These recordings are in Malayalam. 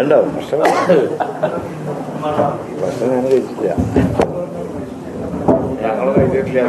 ഉണ്ടോ ഭക്ഷണം ഭക്ഷണം ഞാൻ കഴിച്ചില്ല. ഞങ്ങൾ കഴിച്ചിട്ടില്ല.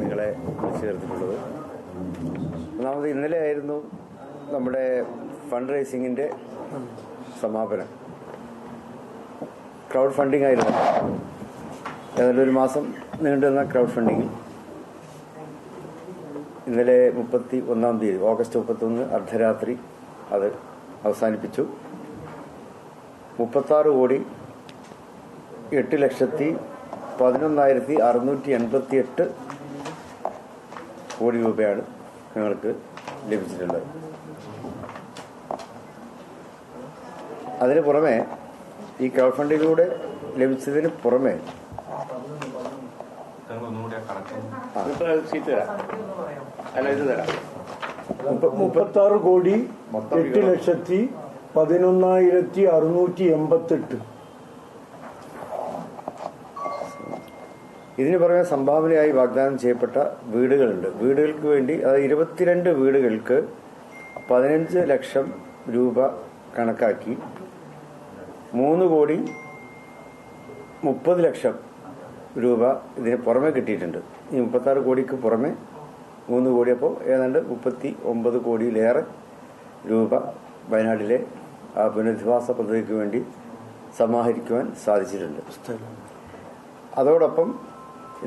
നിങ്ങളെ വിളിച്ചു ചേർത്തിട്ടുള്ളത്. ഒന്നാമത് ഇന്നലെ ആയിരുന്നു നമ്മുടെ ഫണ്ട് റൈസിങ്ങിന്റെ സമാപനം. ക്രൗഡ് ഫണ്ടിങ് ആയിരുന്നു. ഏതായാലും ഒരു മാസം നീണ്ടുവന്ന ക്രൗഡ് ഫണ്ടിങ്ങിൽ ഇന്നലെ മുപ്പത്തി ഒന്നാം തീയതി ഓഗസ്റ്റ് മുപ്പത്തൊന്ന് അർദ്ധരാത്രി അത് അവസാനിപ്പിച്ചു. മുപ്പത്താറ് കോടി എട്ട് ലക്ഷത്തി പതിനൊന്നായിരത്തി അറുന്നൂറ്റി എൺപത്തി എട്ട് കോടി രൂപയാണ് ഞങ്ങൾക്ക് ലഭിച്ചിട്ടുള്ളത് അതിന് പുറമെ ഈ ക്രൗഡ് ഫണ്ടിലൂടെ ലഭിച്ചതിന് പുറമെ മുപ്പത്തി കോടി എട്ട്. ലക്ഷത്തി പതിനൊന്നായിരത്തി അറുന്നൂറ്റി എൺപത്തെട്ട് ഇതിന് പുറമെ സംഭാവനയായി വാഗ്ദാനം ചെയ്യപ്പെട്ട വീടുകളുണ്ട്. വീടുകൾക്ക് വേണ്ടി അതായത് ഇരുപത്തിരണ്ട് വീടുകൾക്ക് പതിനഞ്ച് ലക്ഷം രൂപ കണക്കാക്കി മൂന്ന് കോടി മുപ്പത് ലക്ഷം രൂപ ഇതിന് പുറമെ കിട്ടിയിട്ടുണ്ട്. ഈ മുപ്പത്താറ് കോടിക്ക് പുറമെ മൂന്ന് കോടി അപ്പോൾ ഏതാണ്ട് മുപ്പത്തി ഒമ്പത് കോടിയിലേറെ രൂപ വയനാട്ടിലെ ആ പുനരധിവാസ പദ്ധതിക്ക് വേണ്ടി സമാഹരിക്കുവാൻ സാധിച്ചിട്ടുണ്ട്. അതോടൊപ്പം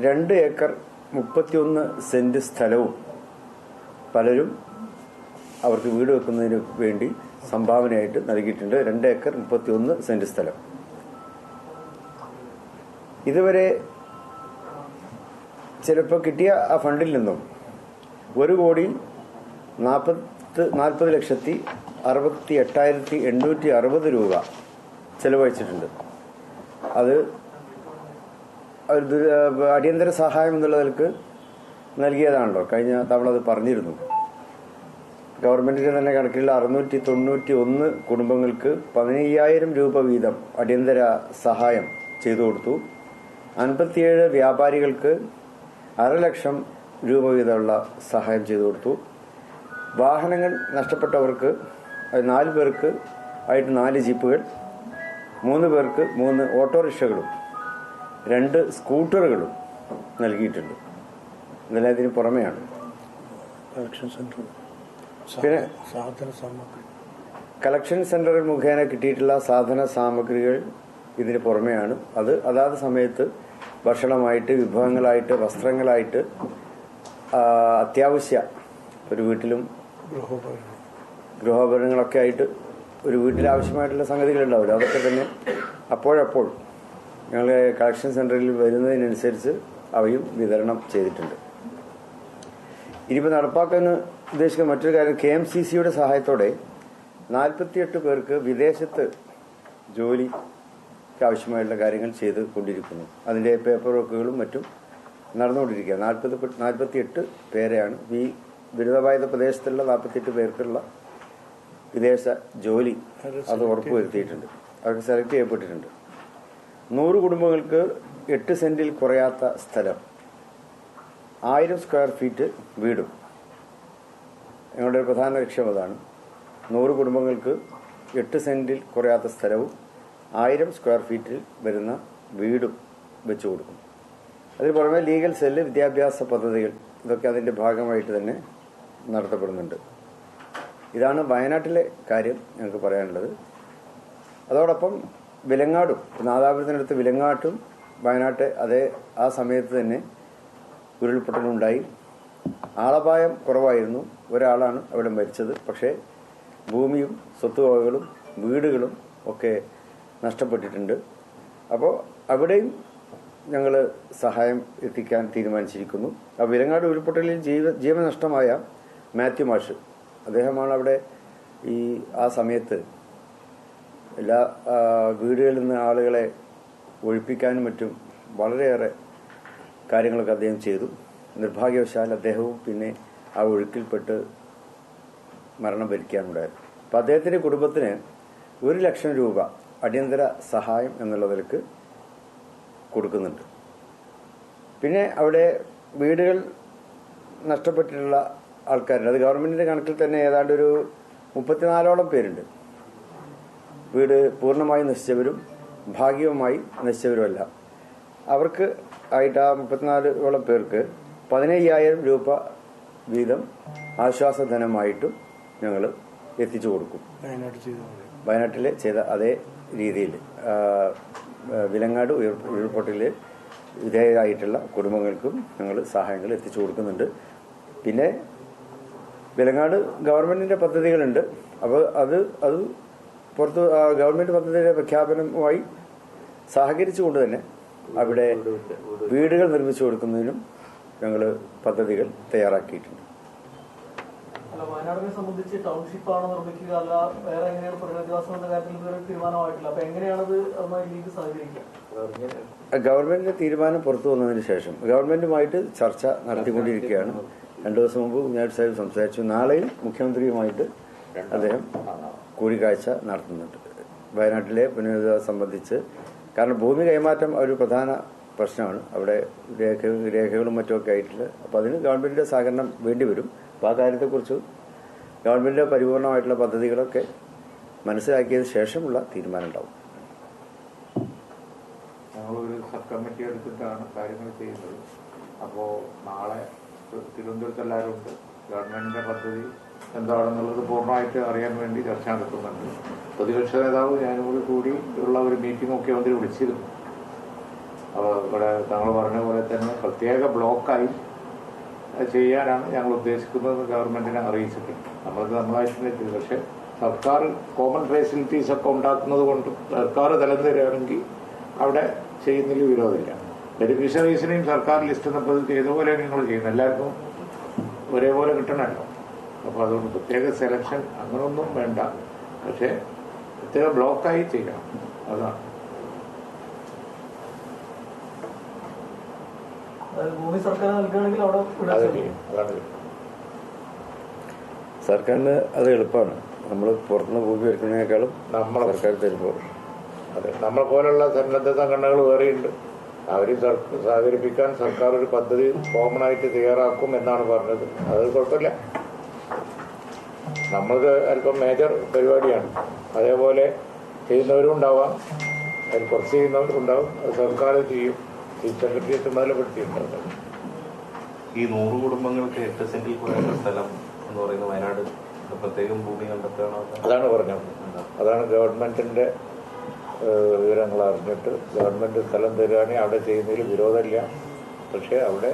രണ്ട് ഏക്കർ മുപ്പത്തിയൊന്ന് സെന്റ് സ്ഥലവും പലരും അവർക്ക് വീട് വെക്കുന്നതിന് വേണ്ടി സംഭാവനയായിട്ട് നൽകിയിട്ടുണ്ട്. രണ്ട് ഏക്കർ മുപ്പത്തിയൊന്ന് സെന്റ് സ്ഥലം. ഇതുവരെ ചിലപ്പോൾ കിട്ടിയ ആ ഫണ്ടിൽ നിന്നും ഒരു കോടി നാൽപ്പത്ത് നാൽപ്പത് ലക്ഷത്തി അറുപത്തി എട്ടായിരത്തി എണ്ണൂറ്റി അറുപത് രൂപ ചെലവഴിച്ചിട്ടുണ്ട്. അത് അടിയന്തര സഹായം എന്നുള്ള നിലയ്ക്ക് നൽകിയതാണല്ലോ. കഴിഞ്ഞ തവണ അത് പറഞ്ഞിരുന്നു. ഗവൺമെന്റിന്റെ തന്നെ കണക്കിലുള്ള അറുന്നൂറ്റി തൊണ്ണൂറ്റി ഒന്ന് കുടുംബങ്ങൾക്ക് പതിനയ്യായിരം രൂപ വീതം അടിയന്തര സഹായം ചെയ്തു കൊടുത്തു. അൻപത്തിയേഴ് വ്യാപാരികൾക്ക് അരലക്ഷം രൂപ വീതമുള്ള സഹായം ചെയ്തു കൊടുത്തു. വാഹനങ്ങൾ നഷ്ടപ്പെട്ടവർക്ക് നാല് പേർക്ക് ആയിട്ട് നാല് ജീപ്പുകൾ മൂന്ന് പേർക്ക് മൂന്ന് ഓട്ടോറിക്ഷകളും രണ്ട് സ്കൂട്ടറുകളും നൽകിയിട്ടുണ്ട്. ഇതെല്ലാം ഇതിന് പുറമെയാണ്. കളക്ഷൻ സെന്റർ പിന്നെ സാധന സാമഗ്രി. കളക്ഷൻ സെന്റർ മുഖേന കിട്ടിയിട്ടുള്ള സാധന സാമഗ്രികൾ ഇതിന് പുറമെയാണ്. അത് അതാത് സമയത്ത് ഭക്ഷണമായിട്ട് വിഭവങ്ങളായിട്ട് വസ്ത്രങ്ങളായിട്ട് അത്യാവശ്യ ഒരു വീട്ടിലും ഗൃഹോപകരണം ഗൃഹോപകരണങ്ങളൊക്കെ ആയിട്ട് ഒരു വീട്ടിൽ ആവശ്യമായിട്ടുള്ള സംഗതികളുണ്ടാവില്ല. അതൊക്കെ തന്നെ അപ്പോഴപ്പോൾ ഞങ്ങൾ കളക്ഷൻ സെന്ററിൽ വരുന്നതിനനുസരിച്ച് അവയും വിതരണം ചെയ്തിട്ടുണ്ട്. ഇനിയിപ്പോൾ നടപ്പാക്കാൻ ഉദ്ദേശിക്കുന്ന മറ്റൊരു കാര്യം കെ എം സി സിയുടെ സഹായത്തോടെ നാൽപ്പത്തിയെട്ട് പേർക്ക് വിദേശത്ത് ജോലിക്ക് ആവശ്യമായിട്ടുള്ള കാര്യങ്ങൾ ചെയ്ത് കൊണ്ടിരിക്കുന്നു. അതിന്റെ പേപ്പർ വർക്കുകളും മറ്റും നടന്നുകൊണ്ടിരിക്കുക നാൽപ്പത് നാൽപ്പത്തിയെട്ട് പേരെയാണ് ഈ ദുരിതബാധിത പ്രദേശത്തുള്ള നാൽപ്പത്തിയെട്ട് പേർക്കുള്ള വിദേശ ജോലി അത് ഉറപ്പുവരുത്തിയിട്ടുണ്ട്. അവർക്ക് സെലക്ട് ചെയ്യപ്പെട്ടിട്ടുണ്ട്. നൂറ് കുടുംബങ്ങൾക്ക് എട്ട് സെന്റിൽ കുറയാത്ത സ്ഥലം. ആയിരം സ്ക്വയർ ഫീറ്റ് വീടും. ഞങ്ങളുടെ പ്രധാന ലക്ഷ്യം അതാണ്. നൂറ് കുടുംബങ്ങൾക്ക് എട്ട് സെന്റിൽ കുറയാത്ത സ്ഥലവും ആയിരം സ്ക്വയർ ഫീറ്റിൽ വരുന്ന വീടും വെച്ചു കൊടുക്കും. അതിന് പുറമെ ലീഗൽ സെല്ല് വിദ്യാഭ്യാസ പദ്ധതികൾ ഇതൊക്കെ അതിന്റെ ഭാഗമായിട്ട് തന്നെ നടത്തപ്പെടുന്നുണ്ട്. ഇതാണ് വയനാട്ടിലെ കാര്യം ഞങ്ങൾക്ക് പറയാനുള്ളത്. അതോടൊപ്പം വിലങ്ങാടും. നാദാപുരത്തിനടുത്ത് വിലങ്ങാട്ടും വയനാട്ട് അതേ ആ സമയത്ത് തന്നെ ഉരുൾപൊട്ടലുണ്ടായി. ആളപായം കുറവായിരുന്നു. ഒരാളാണ് അവിടെ മരിച്ചത്. പക്ഷേ ഭൂമിയും സ്വത്തുവകകളും വീടുകളും ഒക്കെ നഷ്ടപ്പെട്ടിട്ടുണ്ട്. അപ്പോൾ അവിടെയും ഞങ്ങൾ സഹായം എത്തിക്കാൻ തീരുമാനിച്ചിരിക്കുന്നു. ആ വിലങ്ങാട് ഉരുൾപൊട്ടലിൽ ജീവ ജീവനഷ്ടമായ മാത്യു മാഷ്. അദ്ദേഹമാണ് അവിടെ ഈ ആ സമയത്ത് എല്ലാ വീടുകളിൽ നിന്ന് ആളുകളെ ഒഴിപ്പിക്കാനും മറ്റും വളരെയേറെ കാര്യങ്ങളൊക്കെ അദ്ദേഹം ചെയ്തു. നിർഭാഗ്യവശാൽ അദ്ദേഹവും പിന്നെ ആ ഒഴുക്കിൽപ്പെട്ട് മരണം ഭരിക്കാനുണ്ടായത് അപ്പം അദ്ദേഹത്തിന്റെ കുടുംബത്തിന് ഒരു ലക്ഷം രൂപ അടിയന്തര സഹായം എന്നുള്ള നിലയ്ക്ക് കൊടുക്കുന്നുണ്ട്. പിന്നെ അവിടെ വീടുകൾ നഷ്ടപ്പെട്ടിട്ടുള്ള ആൾക്കാരുണ്ട്. അത് ഗവൺമെന്റിന്റെ കണക്കിൽ തന്നെ ഏതാണ്ട് ഒരു മുപ്പത്തിനാലോളം പേരുണ്ട്. വീട് പൂർണമായി നശിച്ചവരും ഭാഗികമായി നശിച്ചവരുമല്ല. അവർക്ക് ആയിട്ട് ആ മുപ്പത്തിനാലോളം പേർക്ക് പതിനയ്യായിരം രൂപ വീതം ആശ്വാസധനമായിട്ടും ഞങ്ങൾ എത്തിച്ചു കൊടുക്കും. വയനാട്ടിൽ ചെയ്ത അതേ രീതിയിൽ വിലങ്ങാട് ഉരുൾപൊട്ടലിൽ വിധേയരായിട്ടുള്ള കുടുംബങ്ങൾക്കും ഞങ്ങൾ സഹായങ്ങൾ എത്തിച്ചു കൊടുക്കുന്നുണ്ട്. പിന്നെ വിലങ്ങാട് ഗവൺമെന്റിന്റെ പദ്ധതികളുണ്ട്. അപ്പോൾ അത് അത് പുറത്ത് ഗവൺമെന്റ് പദ്ധതിയുടെ പ്രഖ്യാപനവുമായി സഹകരിച്ചുകൊണ്ട് തന്നെ അവിടെ വീടുകൾ നിർമ്മിച്ചു കൊടുക്കുന്നതിനും ഞങ്ങൾ പദ്ധതികൾ തയ്യാറാക്കിയിട്ടുണ്ട്. വയനാടിനെ സംബന്ധിച്ച് ടൗൺഷിപ്പ് ആണോ നിർമ്മിക്കുക അല്ല വേറെ എങ്ങനെയാണ് പുനരധിവാസം എന്ന കാര്യത്തിൽ ഇതുവരെ തീരുമാനമായിട്ടില്ല. അപ്പൊ എങ്ങനെയാണത് അതുമായി ലീഗ് സഹകരിക്കുക? ഗവൺമെന്റിന്റെ തീരുമാനം പുറത്തു വന്നതിന് ശേഷം ഗവൺമെന്റുമായിട്ട് ചർച്ച നടത്തിക്കൊണ്ടിരിക്കുകയാണ്. രണ്ടു ദിവസം മുമ്പ് കുഞ്ഞാട്ട് സാഹിബ് സംസാരിച്ചു. നാളെയും മുഖ്യമന്ത്രിയുമായിട്ട് അദ്ദേഹം കൂടിക്കാഴ്ച നടത്തുന്നുണ്ട്. വയനാട്ടിലെ പുനരധിവാസം സംബന്ധിച്ച് കാരണം ഭൂമി കൈമാറ്റം ഒരു പ്രധാന പ്രശ്നമാണ്. അവിടെ രേഖ രേഖകളും മറ്റുമൊക്കെ ആയിട്ടുള്ള അപ്പോൾ അതിന് ഗവൺമെന്റിന്റെ സഹകരണം വേണ്ടിവരും അപ്പോൾ ആ കാര്യത്തെക്കുറിച്ച് ഗവൺമെന്റിന്റെ പരിപൂർണമായിട്ടുള്ള പദ്ധതികളൊക്കെ മനസ്സിലാക്കിയതിന് ശേഷമുള്ള തീരുമാനം ഉണ്ടാവും. ഞങ്ങളൊരു സബ് കമ്മിറ്റി എടുത്തിട്ടാണ് കാര്യങ്ങൾ ചെയ്യുന്നത്. അപ്പോൾ നാളെ തിരുവനന്തപുരത്ത് എല്ലാവരും ഉണ്ട്. ഗവൺമെന്റിന്റെ പദ്ധതി എന്താണെന്നുള്ളത് പൂർണമായിട്ട് അറിയാൻ വേണ്ടി ചർച്ച നടത്തുന്നുണ്ട്. പ്രതിപക്ഷ നേതാവ് ഞാനോട് കൂടി ഉള്ള ഒരു മീറ്റിംഗ് മുഖ്യമന്ത്രി വിളിച്ചിരുന്നു. അപ്പോൾ ഇവിടെ താങ്കൾ പറഞ്ഞ പോലെ തന്നെ പ്രത്യേക ബ്ലോക്കായി ചെയ്യാനാണ് ഞങ്ങൾ ഉദ്ദേശിക്കുന്നത് ഗവൺമെന്റിനെ അറിയിച്ചിട്ടുണ്ട്. നമ്മൾക്ക് നമ്മളായിട്ട് പക്ഷെ സർക്കാർ കോമൺ ഫെസിലിറ്റീസ് ഒക്കെ ഉണ്ടാക്കുന്നത് കൊണ്ട് സർക്കാർ തലം തരികയാണെങ്കിൽ അവിടെ ചെയ്യുന്നതിൽ വിരോധമില്ല. ബെനിഫിഷ്യറീസിനെയും സർക്കാർ ലിസ്റ്റ് നമ്മൾ ചെയ്ത നിങ്ങൾ ചെയ്യുന്നത്. എല്ലാവർക്കും ഒരേപോലെ കിട്ടണമല്ലോ. അപ്പോൾ അതുകൊണ്ട് പ്രത്യേക സെലക്ഷൻ അങ്ങനൊന്നും വേണ്ട. പക്ഷേ പ്രത്യേക ബ്ലോക്കായി ചെയ്യണം അതാണ്. സർക്കാരിന് അത് എളുപ്പമാണ്. നമ്മൾ പുറത്തുനിന്ന് ഭൂമി എടുക്കുന്നതിനേക്കാളും നമ്മളെ സർക്കാർ തരുമ്പോൾ. അതെ. നമ്മളെ പോലുള്ള സന്നദ്ധ സംഘടനകൾ വേറെയുണ്ട്. അവരെ സർ- സഹകരിപ്പിക്കാൻ സർക്കാർ ഒരു പദ്ധതി കോമൺ ആയിട്ട് തയ്യാറാക്കും എന്നാണ് പറഞ്ഞത്. അത് കുഴപ്പമില്ല. നമ്മൾക്ക് അല്പം മേജർ പരിപാടിയാണ്. അതേപോലെ ചെയ്യുന്നവരും ഉണ്ടാവാം. അതിൽ കുറച്ച് ചെയ്യുന്നവരും ഉണ്ടാവും. അത് സർക്കാർ ചെയ്യും. ചീഫ് സെക്രട്ടറിയെ ചുമതലപ്പെടുത്തിയിട്ടുണ്ട് ഈ നൂറ് കുടുംബങ്ങൾക്ക് എട്ട് സെന്റിൽ കുറയുന്ന സ്ഥലം എന്ന് പറയുന്ന വയനാട് പ്രത്യേകം ഭൂമി കണ്ടെത്തണം അതാണ് പറഞ്ഞത്. അതാണ് ഗവൺമെന്റിന്റെ വിവരങ്ങൾ അറിഞ്ഞിട്ട് ഗവൺമെന്റ് സ്ഥലം തരികയാണെങ്കിൽ അവിടെ ചെയ്യുന്നതിൽ വിരോധമില്ല. പക്ഷേ അവിടെ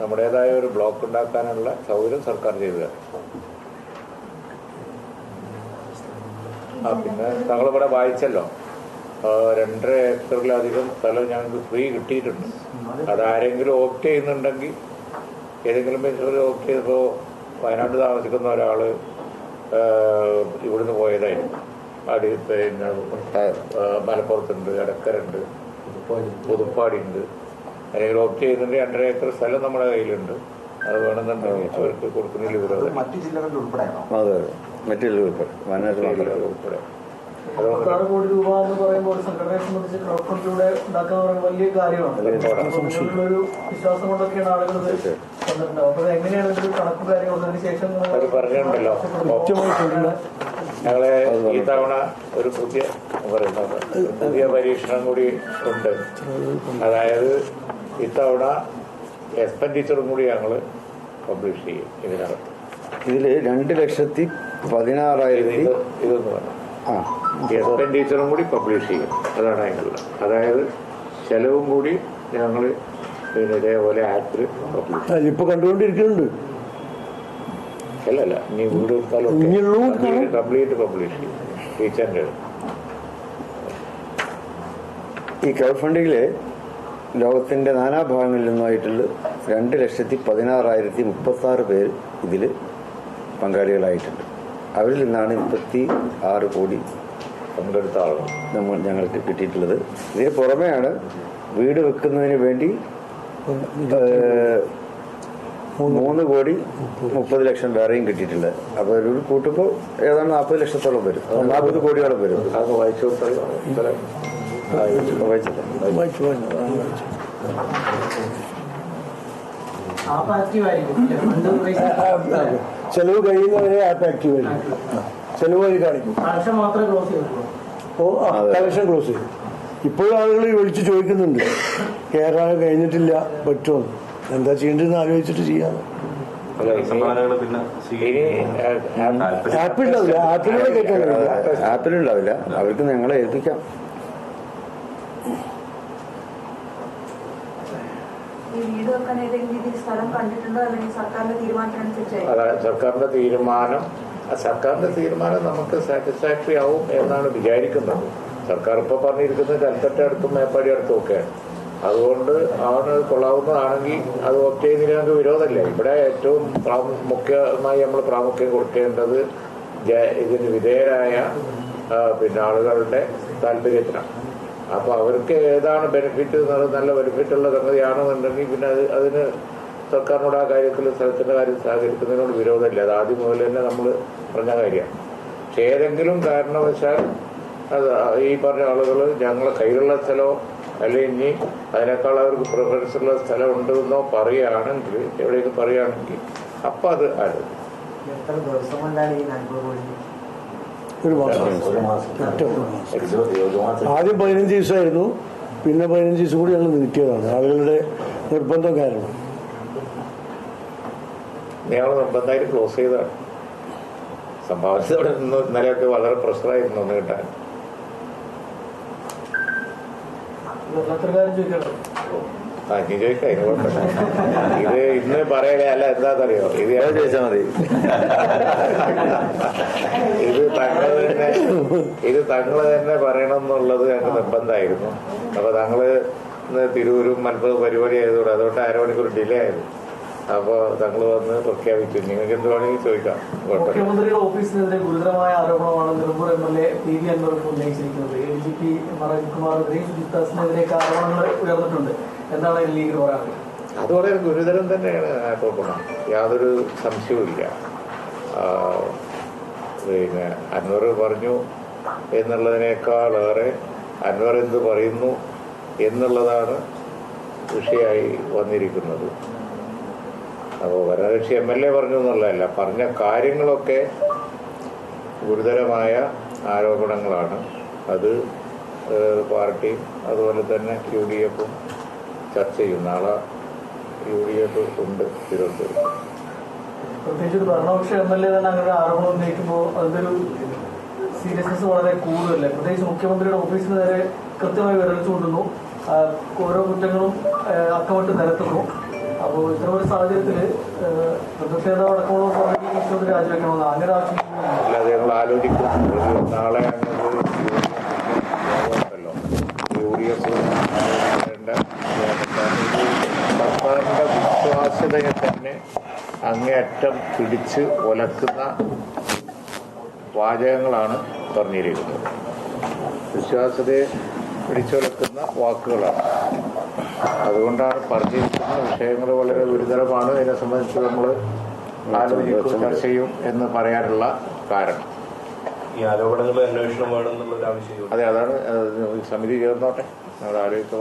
നമ്മുടേതായ ഒരു ബ്ലോക്ക് ഉണ്ടാക്കാനുള്ള സൗകര്യം സർക്കാർ ചെയ്തു ആ പിന്നെ താങ്കളിവിടെ വായിച്ചല്ലോ. രണ്ടര ഏക്കറിലധികം സ്ഥലം ഞങ്ങൾക്ക് ഫ്രീ കിട്ടിയിട്ടുണ്ട്. അതാരെങ്കിലും ഓപ്റ്റ് ചെയ്യുന്നുണ്ടെങ്കിൽ ഏതെങ്കിലും ബെഞ്ചിൽ ഓപ്റ്റ് ചെയ്തപ്പോൾ വയനാട് താമസിക്കുന്ന ഒരാൾ ഇവിടുന്ന് പോയതായിരുന്നു. അടി പിന്നെ മലപ്പുറത്തുണ്ട് എടക്കരുണ്ട് പുതുപ്പാടിയുണ്ട്. അല്ലെങ്കിൽ ഓപ്റ്റ് ചെയ്യുന്നുണ്ട് രണ്ടര ഏക്കർ സ്ഥലം നമ്മുടെ കയ്യിലുണ്ട്. അത് വേണമെന്നുണ്ടെങ്കിൽ അവർക്ക് കൊടുക്കുന്നതിൽ വിരോധം മറ്റു ജില്ലകളിൽ ഉൾപ്പെടെയാണോ? അതെ അതെ. മറ്റുള്ള ഉൾപ്പെടെ വയനാട് മാത്രമല്ല ഉൾപ്പെടെ. മുപ്പത്താറ് കോടി രൂപ എന്ന് പറയുമ്പോൾ ഒരു സംഘടനയെ സംബന്ധിച്ച് ക്രൗഡ് ഫണ്ടിലൂടെ ഉണ്ടാക്കുക പറയുന്നത് വലിയ കാര്യമാണ് ഒരു വിശ്വാസം കൊണ്ടൊക്കെയാണ് ആളുകൾ ഇത് വന്നിട്ടുണ്ടാവും എങ്ങനെയാണ് കണക്കും കാര്യങ്ങൾ അതിന് ശേഷം നിങ്ങൾ അവർ പറഞ്ഞിട്ടുണ്ടല്ലോ. ഞങ്ങളെ ഈ തവണ ഒരു പുതിയ പുതിയ പരീക്ഷണം കൂടി ഉണ്ട്. അതായത് ഇത്തവണ എക്സ്പെൻഡിച്ചറും കൂടി ഞങ്ങൾ പബ്ലിഷ് ചെയ്യും ഇതിനകത്ത്. ഇതിൽ രണ്ട് ലക്ഷത്തി പതിനാറായിരത്തി ഇത് ഇതൊന്ന് വേണം. എക്സ്പെൻഡിച്ചറും കൂടി പബ്ലിഷ് ചെയ്യും. അതാണ് അതിനുള്ള. അതായത് ചെലവും കൂടി ഞങ്ങൾ പിന്നെ ഇതേപോലെ ആപ്പിൽ അതിലിപ്പോ കണ്ടുകൊണ്ടിരിക്കുന്നുണ്ട്. അല്ലല്ല നീ വീട് എടുത്താലും. കംപ്ലീറ്റ് പബ്ലിഷ് ചെയ്യും. ടീച്ചറിന്റെ ഈ ക്രൗഡ് ഫണ്ടിങ്ങിൽ ലോകത്തിന്റെ നാനാഭാഗങ്ങളിൽ നിന്നായിട്ടുള്ള രണ്ട് ലക്ഷത്തി പതിനാറായിരത്തി മുപ്പത്തി ആറ് പേര് ഇതിൽ പങ്കാളികളായിട്ടുണ്ട്. അവരിൽ നിന്നാണ് മുപ്പത്തി ആറ് കോടി പങ്കെടുത്ത ആളുകൾ നമ്മൾ ഞങ്ങൾക്ക് കിട്ടിയിട്ടുള്ളത്. ഇതിന് പുറമെയാണ് വീട് വെക്കുന്നതിന് വേണ്ടി മൂന്ന് കോടി മുപ്പത് ലക്ഷം വേറെയും കിട്ടിയിട്ടുണ്ട്. അപ്പോൾ ഒരു കൂട്ടുമ്പോൾ ഏതാണ്ട് നാൽപ്പത് ലക്ഷത്തോളം വരും. നാൽപ്പത് കോടിയോളം വരും. വായിച്ചു വായിച്ചു ആ, ആ, ആ, ചെലവ് കഴിയുന്നവരെ ആപ്പ് ആക്റ്റീവ് ആയിരിക്കും ചെലവ് വഴി കാണിക്കും. ഓ കളക്ഷൻ ക്ലോസ് ചെയ്യും. ഇപ്പോഴും ആളുകൾ വിളിച്ച് ചോദിക്കുന്നുണ്ട്. കയറാൻ കഴിഞ്ഞിട്ടില്ല പറ്റുമോ? എന്താ ചെയ്യേണ്ടതെന്ന് ആലോചിച്ചിട്ട് ചെയ്യാം. ആ, ആ, ആപ്പിലുണ്ടാവില്ല. അവർക്ക് ഞങ്ങളെ ഏൽപ്പിക്കാം. ഈ സ്ഥലം സർക്കാരിന്റെ തീരുമാനത്തിനനുസരിച്ചായി അതായത് സർക്കാരിന്റെ തീരുമാനം സർക്കാരിന്റെ തീരുമാനം നമുക്ക് സാറ്റിസ്ഫാക്ടറി ആവും എന്നാണ് വിചാരിക്കുന്നത്. സർക്കാർ ഇപ്പോൾ പറഞ്ഞിരിക്കുന്നത് കൽപ്പറ്റ അടുത്തും മേപ്പാടി അടുത്തും ഒക്കെയാണ് അതുകൊണ്ട് ആണ് കൊള്ളാവുന്നതാണെങ്കിൽ അത് ഓപ്റ്റ് ചെയ്യുന്നതിന് നമുക്ക് വിരോധമില്ല. ഇവിടെ ഏറ്റവും മുഖ്യമായി നമ്മൾ പ്രാമുഖ്യം കൊടുക്കേണ്ടത് ഇതിന് വിധേയരായ പിന്നെ ആളുകളുടെ താല്പര്യത്തിനാണ്. അപ്പൊ അവർക്ക് ഏതാണ് ബെനിഫിറ്റ് നല്ല ബെനിഫിറ്റ് ഉള്ള സംഗതിയാണെന്നുണ്ടെങ്കിൽ പിന്നെ അത് അതിന് സർക്കാരിനോട് ആ കാര്യത്തിൽ സ്ഥലത്തിന്റെ കാര്യം സഹകരിക്കുന്നതിനോട് വിരോധമില്ല. അത് ആദ്യം മുതൽ തന്നെ നമ്മൾ പറഞ്ഞ കാര്യമാണ്. പക്ഷെ ഏതെങ്കിലും കാരണവശാൽ അത് ഈ പറഞ്ഞ ആളുകൾ ഞങ്ങളെ കയ്യിലുള്ള സ്ഥലമോ അല്ലെങ്കിൽ ഇനി അതിനേക്കാൾ അവർക്ക് പ്രിഫറൻസ് ഉള്ള സ്ഥലം ഉണ്ടെന്നോ പറയുകയാണെങ്കിൽ എവിടെയെങ്കിലും പറയുകയാണെങ്കിൽ അപ്പം അത് ഇരുപത് ഒരു മാസം. ആദ്യം പതിനഞ്ച് ദിവസമായിരുന്നു. പിന്നെ പതിനഞ്ച് ദിവസം കൂടി ഞങ്ങൾ നീട്ടിയതാണ്. ആളുകളുടെ നിർബന്ധം കാരണം. ഞങ്ങൾ നിർബന്ധമായിട്ട് ക്ലോസ് ചെയ്തതാണ്. അവിടെ നിന്ന് ഇന്നലെയൊക്കെ വളരെ പ്രഷറായിരുന്നു ഒന്ന് കിട്ടാൻ. ആ ചോദിക്കാം അതിന് കുഴപ്പമില്ല. ഇത് ഇന്ന് പറയലേ അല്ല എന്താണെന്നറിയോ? ഇത് ഞാൻ ചോദിച്ചാൽ മതി. ഇത് തങ്ങൾ തന്നെ ഇത് തങ്ങൾ തന്നെ പറയണം എന്നുള്ളത് ഞങ്ങൾക്ക് നിർബന്ധമായിരുന്നു. അപ്പൊ തങ്ങൾ ഇന്ന് തിരൂരും മലപ്പുറം പരിപാടി ആയതുകൊണ്ട് അതുകൊണ്ട് അരമണിക്കൂർ ഡിലേ ആയത്. അപ്പൊ തങ്ങൾ വന്ന് പ്രഖ്യാപിച്ചു. നിങ്ങൾക്ക് എന്ത് വേണമെങ്കിൽ ചോദിക്കാം. മുഖ്യമന്ത്രിയുടെ ഓഫീസിനെതിരെ ഗുരുതരമായ ആരോപണമാണ് Nilambur M L A P V അൻവർക്ക് ഉന്നയിച്ചിരിക്കുന്നത്. എ ഡി ജി പി കുമാറിനെതിരെയും സുജിത് ആരോപണങ്ങൾ ഉയർന്നിട്ടുണ്ട്. എന്താണ് എൽ ലീഗ് പറയാനുള്ളത്? അത് വളരെ ഗുരുതരം തന്നെയാണ് ആരോപണം. യാതൊരു സംശയവുമില്ല പിന്നെ അൻവർ പറഞ്ഞു എന്നുള്ളതിനേക്കാളേറെ അൻവർ എന്ത് പറയുന്നു എന്നുള്ളതാണ് വിഷയമായി വന്നിരിക്കുന്നത്. അപ്പോൾ ഭരണകക്ഷി എം എൽ എ പറഞ്ഞു എന്നുള്ളതല്ല. പറഞ്ഞ കാര്യങ്ങളൊക്കെ ഗുരുതരമായ ആരോപണങ്ങളാണ്. അത് പാർട്ടി അതുപോലെ തന്നെ യു ഡി എഫും ചർച്ച ചെയ്യും. നാളെ യു ഡി എഫ് ഉണ്ട് തിരുവനന്തപുരത്ത്. പ്രത്യേകിച്ച് ഭരണപക്ഷ എം എൽ എ തന്നെ അങ്ങനെ ആരോപണം ഉന്നയിക്കുമ്പോൾ അതിന്റെ സീരിയസ്നെസ് വളരെ കൂടുതലല്ലേ? പ്രത്യേകിച്ച് മുഖ്യമന്ത്രിയുടെ ഓഫീസിന് നേരെ കൃത്യമായി വിരൽ ചൂണ്ടുന്നു ഓരോ കുറ്റങ്ങളും അക്കമിട്ട് നിരത്തുന്നു. അപ്പോൾ ഇത്തരം ഒരു സാഹചര്യത്തിൽ പറഞ്ഞെങ്കിൽ മുഖ്യമന്ത്രി രാജിവെക്കണമെന്ന് അങ്ങനെ ഞങ്ങൾ നാളെ വിശ്വാസ്യതയെ തന്നെ അങ്ങേയറ്റം പിടിച്ച് ഒലക്കുന്ന വാചകങ്ങളാണ് പറഞ്ഞിരിക്കുന്നത്. വിശ്വാസ്യതയെ പിടിച്ചൊലക്കുന്ന വാക്കുകളാണ്. അതുകൊണ്ടാണ് പറഞ്ഞിരിക്കുന്ന വിഷയങ്ങൾ വളരെ ഗുരുതരമാണ്. ഇതിനെ സംബന്ധിച്ച് നമ്മൾ ആലോചിക്കും ചർച്ച ചെയ്യും എന്ന് പറയാനുള്ള കാരണം. ഈ ആരോപണങ്ങൾ അന്വേഷണം വേണമെന്നുള്ള ഒരു ആവശ്യം അതെ അതാണ് സമിതി ചേർന്നോട്ടെ. നമ്മുടെ ആരോഗ്യ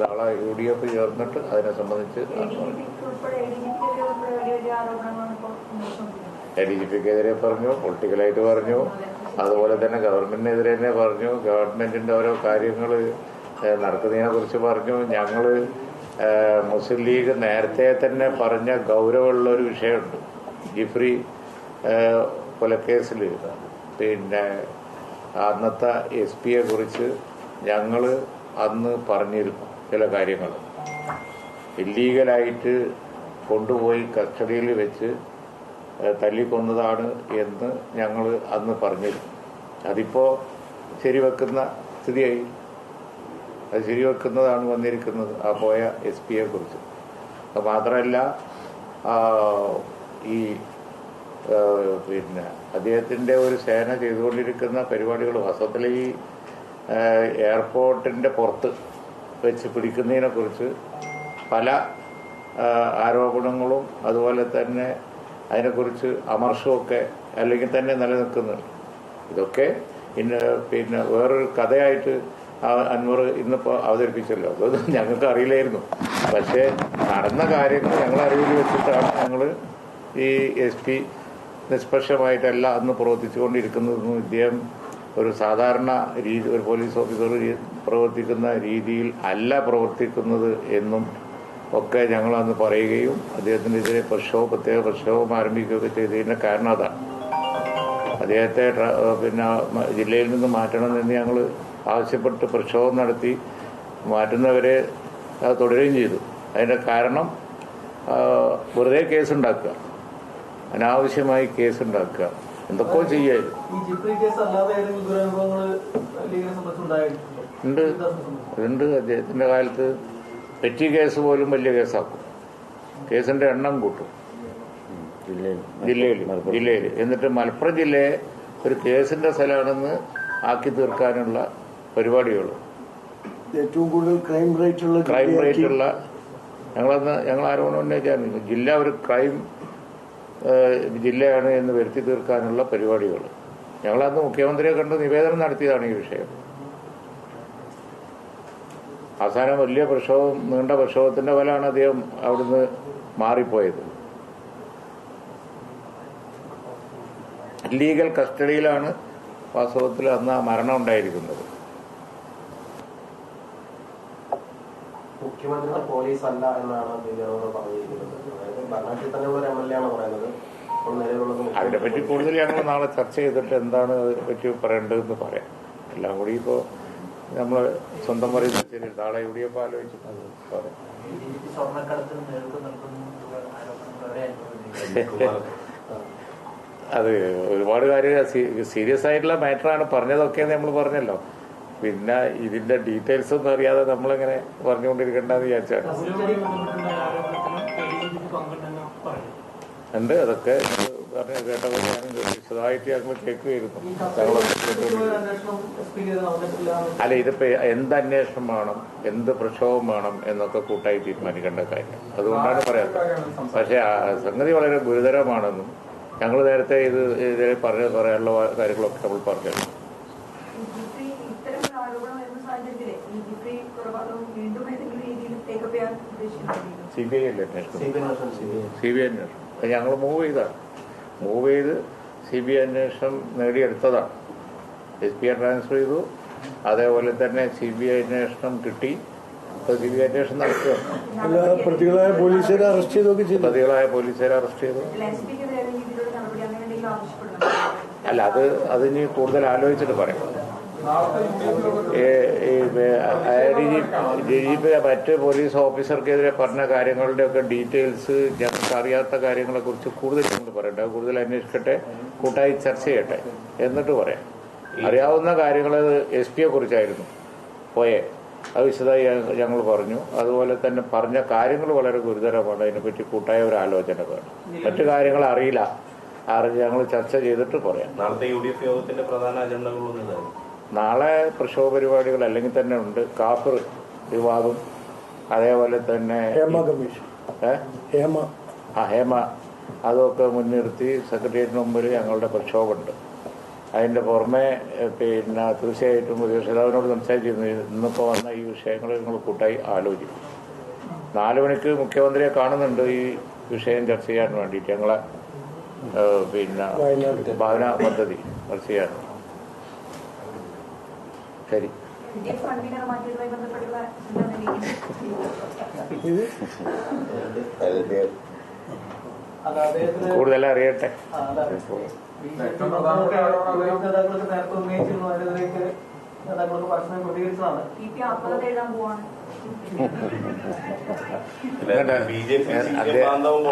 നാളെ യു ഡി എഫ് ചേർന്നിട്ട് അതിനെ സംബന്ധിച്ച് എ ഡി ജി പിക്കെതിരെ പറഞ്ഞു പൊളിറ്റിക്കലായിട്ട് പറഞ്ഞു. അതുപോലെ തന്നെ ഗവൺമെന്റിനെതിരെ തന്നെ പറഞ്ഞു. ഗവൺമെന്റിന്റെ ഓരോ കാര്യങ്ങൾ നടക്കുന്നതിനെ കുറിച്ച് പറഞ്ഞു. ഞങ്ങൾ മുസ്ലിം ലീഗ് നേരത്തെ തന്നെ പറഞ്ഞ ഗൗരവമുള്ള ഒരു വിഷയമുണ്ട്. ജിഫ്രി കൊലക്കേസിൽ പിന്നെ അന്നത്തെ എസ് പിയെ കുറിച്ച് ഞങ്ങൾ അന്ന് പറഞ്ഞിരുന്നു ചില കാര്യങ്ങൾ ഇല്ലീഗലായിട്ട് കൊണ്ടുപോയി കസ്റ്റഡിയിൽ വെച്ച് തല്ലിക്കൊന്നതാണ് എന്ന് ഞങ്ങൾ അന്ന് പറഞ്ഞിരുന്നു. അതിപ്പോൾ ശരിവെക്കുന്ന സ്ഥിതിയായി. അത് ശരിവെക്കുന്നതാണ് വന്നിരിക്കുന്നത് ആ പോയ എസ് പിയെ കുറിച്ച്. അത് മാത്രമല്ല ഈ പിന്നെ അദ്ദേഹത്തിന്റെ ഒരു സേന ചെയ്തുകൊണ്ടിരിക്കുന്ന പരിപാടികൾ വാസ്തവത്തിൽ ഈ എയർപോർട്ടിന്റെ പുറത്ത് വെച്ച് പിടിക്കുന്നതിനെ കുറിച്ച് പല ആരോപണങ്ങളും അതുപോലെ തന്നെ അതിനെക്കുറിച്ച് അമർഷമൊക്കെ അല്ലെങ്കിൽ തന്നെ നിലനിൽക്കുന്നുണ്ട്. ഇതൊക്കെ പിന്നെ പിന്നെ വേറൊരു കഥയായിട്ട് അൻവർ ഇന്നിപ്പോ അവതരിപ്പിച്ചല്ലോ. അതൊന്നും ഞങ്ങൾക്ക് അറിയില്ലായിരുന്നു. പക്ഷേ നടന്ന കാര്യങ്ങൾ ഞങ്ങൾ അറിവിൽ വെച്ചിട്ടാണ് ഞങ്ങൾ ഈ എസ് പി നിഷ്പക്ഷമായിട്ടല്ല അന്ന് പ്രവർത്തിച്ചുകൊണ്ടിരിക്കുന്നതെന്നും ഇദ്ദേഹം ഒരു സാധാരണ രീതി ഒരു പോലീസ് ഓഫീസർ പ്രവർത്തിക്കുന്ന രീതിയിൽ അല്ല പ്രവർത്തിക്കുന്നത് എന്നും ഒക്കെ ഞങ്ങൾ അന്ന് പറയുകയും അദ്ദേഹത്തിനെതിരെ പ്രക്ഷോഭം പ്രത്യേക പ്രക്ഷോഭം ആരംഭിക്കുകയൊക്കെ ചെയ്തതിന്റെ കാരണം അതാണ്. അദ്ദേഹത്തെ പിന്നെ ജില്ലയിൽ നിന്ന് മാറ്റണമെന്ന് ഞങ്ങൾ ആവശ്യപ്പെട്ട് പ്രക്ഷോഭം നടത്തി മാറ്റുന്നവരെ അത് തുടരുകയും ചെയ്തു. അതിന്റെ കാരണം വെറുതെ കേസുണ്ടാക്കുക. അനാവശ്യമായി കേസുണ്ടാക്കുക. എന്തൊക്കെയോ സംബന്ധിച്ചുണ്ടായിട്ടുണ്ടോ? ഉണ്ട്? അതുണ്ട് അദ്ദേഹത്തിന്റെ കാലത്ത് പെറ്റി കേസ് പോലും വലിയ കേസാക്കും. കേസിന്റെ എണ്ണം കൂട്ടും. ജില്ലയിൽ. ജില്ലയിൽ. ജില്ലയിൽ. എന്നിട്ട് മലപ്പുറം ജില്ലയെ ഒരു കേസിന്റെ സ്ഥലമാണെന്ന് ആക്കി തീർക്കാനുള്ള പരിപാടികൾ ഏറ്റവും കൂടുതൽ ക്രൈം റേറ്റ് ഉള്ള ക്രൈം റേറ്റ് ഉള്ള ഞങ്ങളന്ന് ഞങ്ങൾ ആരോപണം ഉന്നയിച്ചായിരുന്നു ജില്ല ഒരു ക്രൈം ജില്ലയാണ് എന്ന് വരുത്തി തീർക്കാനുള്ള പരിപാടികൾ. ഞങ്ങളന്ന് മുഖ്യമന്ത്രിയെ കണ്ട് നിവേദനം നടത്തിയതാണ് ഈ വിഷയം. അവസാനം വലിയ പ്രക്ഷോഭം നീണ്ട പ്രക്ഷോഭത്തിന്റെ ഫലമാണ് അദ്ദേഹം അവിടുന്ന് മാറിപ്പോയത്. ലീഗൽ കസ്റ്റഡിയിലാണ് വാസ്തവത്തിൽ അന്ന് ആ മരണം ഉണ്ടായിരിക്കുന്നത്. മുഖ്യമന്ത്രിയുടെ പോലീസ് അല്ല എന്നാണ് ബിജറോട് പറഞ്ഞിരിക്കുന്നത്. അതായത് ഭരണത്തിൽ തന്നെയുള്ള ഒരു എം എൽ എ ആണ് പറയുന്നത്. അതിനെപ്പറ്റി കൂടുതൽ ഞങ്ങൾ നാളെ ചർച്ച ചെയ്തിട്ട് എന്താണ് പറ്റി പറയേണ്ടതെന്ന് പറയാം. എല്ലാം കൂടി ഇപ്പോൾ നമ്മൾ സ്വന്തം പറയുന്ന ശരി നാളെ എവിടെയൊക്കെ ആലോചിച്ചു പറയാം. സ്വർണക്കടത്തിന് നേതൃത്വം നൽകുന്നു ആരോപണങ്ങൾ വരെ അനുഭവം അത് ഒരുപാട് കാര്യം സീരിയസ് ആയിട്ടുള്ള മാറ്ററാണ് പറഞ്ഞതൊക്കെ നമ്മൾ പറഞ്ഞല്ലോ. പിന്നെ ഇതിന്റെ ഡീറ്റെയിൽസ് ഒന്നും അറിയാതെ നമ്മളെങ്ങനെ പറഞ്ഞുകൊണ്ടിരിക്കേണ്ടെന്ന് വിചാരിച്ചാണ്. ഉണ്ട് അതൊക്കെ പറഞ്ഞ് കേട്ടപ്പോൾ വിശദമായിട്ട് ഞങ്ങൾ കേൾക്കുകയായിരുന്നു. അല്ല ഇതിപ്പോ എന്ത് അന്വേഷണം വേണം എന്ത് പ്രക്ഷോഭം വേണം എന്നൊക്കെ കൂട്ടായി തീരുമാനിക്കേണ്ട കാര്യം. അതുകൊണ്ടാണ് പറയാത്തത്. പക്ഷെ സംഗതി വളരെ ഗുരുതരമാണെന്നും ഞങ്ങൾ നേരത്തെ ഇത് ഇതിൽ പറഞ്ഞ പറയാനുള്ള കാര്യങ്ങളൊക്കെ നമ്മൾ പറഞ്ഞു ഈ ജിഫ്രി ഇത്തരം ഒരു ആരോപണം വരുന്ന സാഹചര്യത്തിൽ ഈ ജിഫ്രി കൊലപാതകം വീണ്ടും ഏതെങ്കിലും രീതിയിൽ ടേക്കപ്പ് ചെയ്യാൻ ഉദ്ദേശിക്കുന്നുണ്ടോ സി ബി ഐ അല്ലേ അന്വേഷണം സി ബി ഐ അന്വേഷണം. അത് ഞങ്ങൾ മൂവ് ചെയ്താണ്. മൂവ് ചെയ്ത് സി ബി ഐ അന്വേഷണം നേടിയെടുത്തതാണ്. എസ് പി ഐ ട്രാൻസ്ഫർ ചെയ്തു. അതേപോലെ തന്നെ സി ബി ഐ അന്വേഷണം കിട്ടി. സി ബി ഐ അന്വേഷണം നടത്തുക എല്ലാ പ്രതികളായ പോലീസുകാരെ അറസ്റ്റ് ചെയ്തൊക്കെ ചെയ്തു. പ്രതികളായ പോലീസുകാരെ അറസ്റ്റ് ചെയ്തു. അല്ല അത് അത് ഇനി കൂടുതൽ ആലോചിച്ചിട്ട് പറയാം. ഡി ജി പി മറ്റ് പോലീസ് ഓഫീസർക്കെതിരെ പറഞ്ഞ കാര്യങ്ങളുടെ ഒക്കെ ഡീറ്റെയിൽസ് ഞങ്ങൾക്ക് അറിയാത്ത കാര്യങ്ങളെ കുറിച്ച് കൂടുതൽ ഞങ്ങൾ പറയട്ടെ കൂടുതൽ അന്വേഷിക്കട്ടെ കൂട്ടായി ചർച്ച ചെയ്യട്ടെ എന്നിട്ട് പറയാം. അറിയാവുന്ന കാര്യങ്ങൾ എസ് പിയെ കുറിച്ചായിരുന്നു. പോയെ. അത് വിശദമായി ഞങ്ങൾ പറഞ്ഞു. അതുപോലെ തന്നെ പറഞ്ഞ കാര്യങ്ങൾ വളരെ ഗുരുതരമാണ്. അതിനെപ്പറ്റി കൂട്ടായ ഒരു ആലോചന വേണം. മറ്റു കാര്യങ്ങൾ അറിയില്ല. അറിഞ്ഞ് ഞങ്ങൾ ചർച്ച ചെയ്തിട്ട് പറയാം. നാളത്തെ യു ഡി എഫ് യോഗത്തിന്റെ പ്രധാന അജണ്ടകളൊന്നും നാളെ പ്രക്ഷോഭ പരിപാടികൾ അല്ലെങ്കിൽ തന്നെ ഉണ്ട്. കാഫർ വിവാദം അതേപോലെ തന്നെ ഹേമ കമ്മീഷൻ? ഹേമ. ആ ഹേമ. അതൊക്കെ മുൻനിർത്തി സെക്രട്ടേറിയറ്റിന് മുമ്പിൽ ഞങ്ങളുടെ പ്രക്ഷോഭമുണ്ട്. അതിന്റെ പുറമെ പിന്നെ തീർച്ചയായിട്ടും നേതാവിനോട് സംസാരിച്ചിരുന്നു. ഇന്നിപ്പോൾ വന്ന ഈ വിഷയങ്ങൾ നിങ്ങൾ കൂട്ടായി ആലോചിക്കും. നാല് മണിക്ക് മുഖ്യമന്ത്രിയെ കാണുന്നുണ്ട് ഈ വിഷയം ചർച്ച ചെയ്യാൻ വേണ്ടിയിട്ട്. ഞങ്ങളെ പിന്നെ ഭാവന പദ്ധതി ചർച്ച ചെയ്യാൻ ശരി എൽ ഡി എഫ് കൺവീനർ മാറ്റിയതുമായി ബന്ധപ്പെട്ടുള്ള എന്താണ് ലീഗിന്റെ ഇത് അത് അദ്ദേഹത്തിന് കൂടുതൽ അറിയട്ടെ.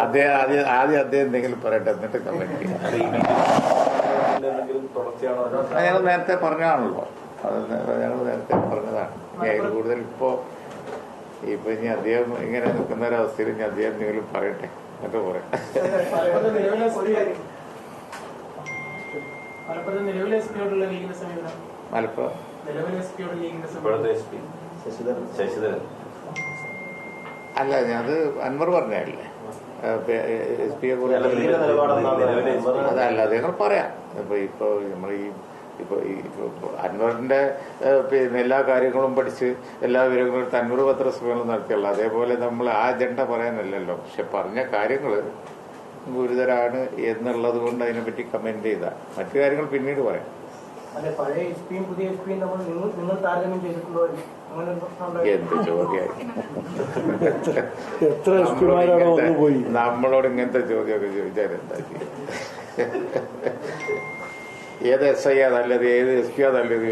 ആദ്യം ആദ്യം അദ്ദേഹം എന്തെങ്കിലും പറയട്ടെ എന്നിട്ട് കമന്റ് ചെയ്യാം ഞങ്ങൾ നേരത്തെ പറഞ്ഞതാണല്ലോ. അത് ഞങ്ങൾ നേരത്തെ പറഞ്ഞതാണ്. ഇനി അതിൽ കൂടുതൽ ഇപ്പോ ഇപ്പൊ ഇനി അദ്ദേഹം ഇങ്ങനെ നിൽക്കുന്ന ഒരവസ്ഥയിൽ ഇനി അദ്ദേഹം എന്തെങ്കിലും പറയട്ടെ. എന്നിട്ട് പറയാം നിലവിലെ എസ് പിയോടുള്ള ലീഗിന്റെ സമീപനം? മലപ്പുറം? നിലവിലെ എസ് പിയോട് ലീഗിന്റെ ശശിധരൻ. അല്ല അത് അൻവർ പറഞ്ഞല്ലേ എസ് പിയെ കുറിച്ച്. അതല്ല അദ്ദേഹം ഞങ്ങൾ പറയാം. ഇപ്പൊ ഇപ്പൊ നമ്മൾ ഈ ഇപ്പൊ ഈ അൻവറിന്റെ പിന്നെ എല്ലാ കാര്യങ്ങളും പഠിച്ച് എല്ലാ വിവരങ്ങളും അൻവർ പത്രസമ്മേളനം നടത്തിയുള്ള അതേപോലെ നമ്മൾ ആ അജണ്ട പറയാനല്ലല്ലോ. പക്ഷെ പറഞ്ഞ കാര്യങ്ങൾ ഗുരുതരാണ് എന്നുള്ളത് കൊണ്ട് അതിനെപ്പറ്റി കമന്റ് ചെയ്ത. മറ്റു കാര്യങ്ങൾ പിന്നീട് പറയാം. എന്ത് ചോദ്യമായി എത്ര നമ്മളോട് ഇങ്ങനത്തെ ചോദ്യമൊക്കെ ചോദിച്ചാൽ എന്താ ചെയ്യുക? ഏത് എസ് ഐ ആ നല്ലത് ഏത് എസ് പി ആ നല്ലത്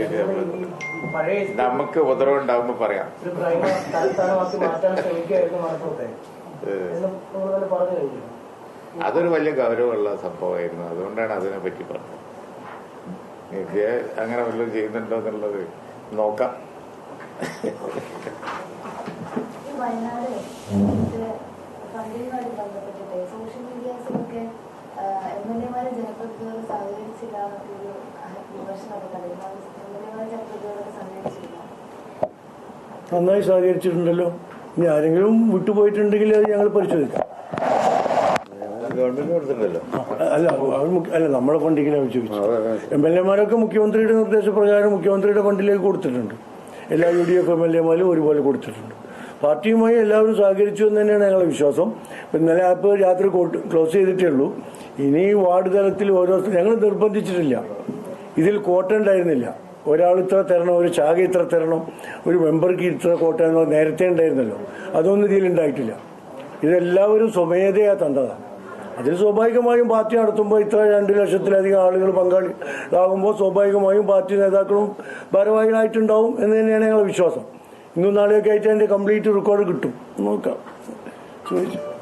നമുക്ക് ഉപദ്രവം ഉണ്ടാവുമ്പോ പറയാം. അതൊരു വലിയ ഗൗരവമുള്ള സംഭവമായിരുന്നു. അതുകൊണ്ടാണ് അതിനെ പറ്റി പറഞ്ഞത്. നിത്യ അങ്ങനെ വല്ലതും ചെയ്യുന്നുണ്ടോ എന്നുള്ളത് നോക്കാം. വയനാട് ഫണ്ടിങ്ങുമായിട്ട് ബന്ധപ്പെട്ടിട്ട് സോഷ്യൽ മീഡിയാസിലൊക്കെ എം എൽ എമാരെ ജനപ്രതിനിധികൾ സഹകരിച്ചില്ല എന്നൊരു വിമർശനമൊക്കെ കണ്ടിരുന്നു എം എൽ എമാരെ ജനപ്രതിനിധികളൊക്കെ സഹകരിച്ചില്ല. നന്നായി സഹകരിച്ചിട്ടുണ്ടല്ലോ. ഇനി ആരെങ്കിലും വിട്ടുപോയിട്ടുണ്ടെങ്കിൽ അത് ഞങ്ങൾ പരിശോധിക്കാം. അല്ല അല്ല നമ്മളെ ഫണ്ടിങ്ങനെ ചോദിച്ചു എം എൽ എമാരൊക്കെ മുഖ്യമന്ത്രിയുടെ നിർദ്ദേശപ്രകാരം മുഖ്യമന്ത്രിയുടെ ഫണ്ടിലേക്ക് കൊടുത്തിട്ടുണ്ട്. എല്ലാ U D F M L എമാരും ഒരുപോലെ കൊടുത്തിട്ടുണ്ട്. പാർട്ടിയുമായി എല്ലാവരും സഹകരിച്ചു എന്ന് തന്നെയാണ് ഞങ്ങളുടെ വിശ്വാസം. ഇന്നലെ ആപ്പ് രാത്രി കോട്ട് ക്ലോസ് ചെയ്തിട്ടേ ഉള്ളൂ. ഇനി വാർഡ് തലത്തിൽ ഓരോ ഞങ്ങൾ നിർബന്ധിച്ചിട്ടില്ല. ഇതിൽ കോട്ട ഉണ്ടായിരുന്നില്ല. ഒരാൾ ഇത്ര തരണം ഒരു ചാക ഇത്ര തരണം ഒരു മെമ്പർക്ക് ഇത്ര കോട്ട എന്നോ നേരത്തെ ഉണ്ടായിരുന്നല്ലോ. അതൊന്നും ഇതിൽ ഉണ്ടായിട്ടില്ല. ഇതെല്ലാവരും സ്വമേധയാ തന്നതാണ് അതിൽ സ്വാഭാവികമായും പാർട്ടി നടത്തുമ്പോൾ ഇത്ര രണ്ട് ലക്ഷത്തിലധികം ആളുകൾ പങ്കാളി പങ്കാളികളാകുമ്പോൾ സ്വാഭാവികമായും പാർട്ടി നേതാക്കളും ഭാരവാഹികളായിട്ടുണ്ടാവും എന്ന് തന്നെയാണ് ഞങ്ങളുടെ വിശ്വാസം. ഇന്നും നാളെയൊക്കെ ആയിട്ട് അതിന്റെ കംപ്ലീറ്റ് റെക്കോർഡ് കിട്ടും. നോക്കാം. ചോദിച്ചു.